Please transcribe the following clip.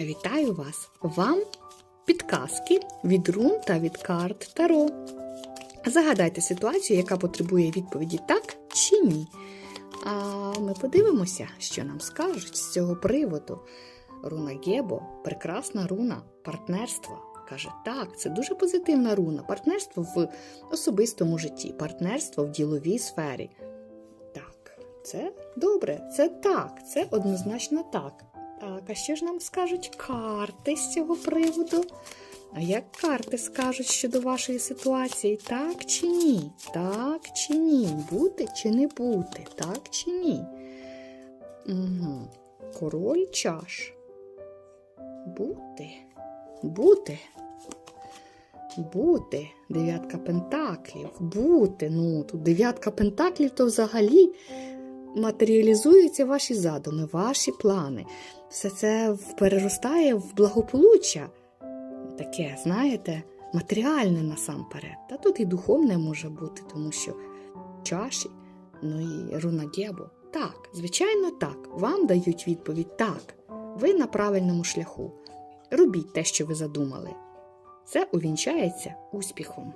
Вітаю вас! Вам підказки від рун та від карт Таро. Загадайте ситуацію, яка потребує відповіді так чи ні. А ми подивимося, що нам скажуть з цього приводу. Руна Гебо прекрасна руна партнерства. Каже, так, це дуже позитивна руна. Партнерство в особистому житті, партнерство в діловій сфері. Так, це добре, це так, це однозначно так. Так, а що ж нам скажуть карти з цього приводу? А як карти скажуть щодо вашої ситуації, так чи ні? Так чи ні? Бути чи не бути? Так чи ні? Угу. Король чаш. Бути. Бути. Бути. Дев'ятка пентаклів. Бути. Ну, тут дев'ятка пентаклів, то взагалі матеріалізуються ваші задуми, ваші плани. Все це переростає в благополуччя. Таке, знаєте, матеріальне насамперед. Та тут і духовне може бути, тому що чаші, ну і руна Гебо. Так, звичайно, так. Вам дають відповідь так. Ви на правильному шляху. Робіть те, що ви задумали. Це увінчається успіхом.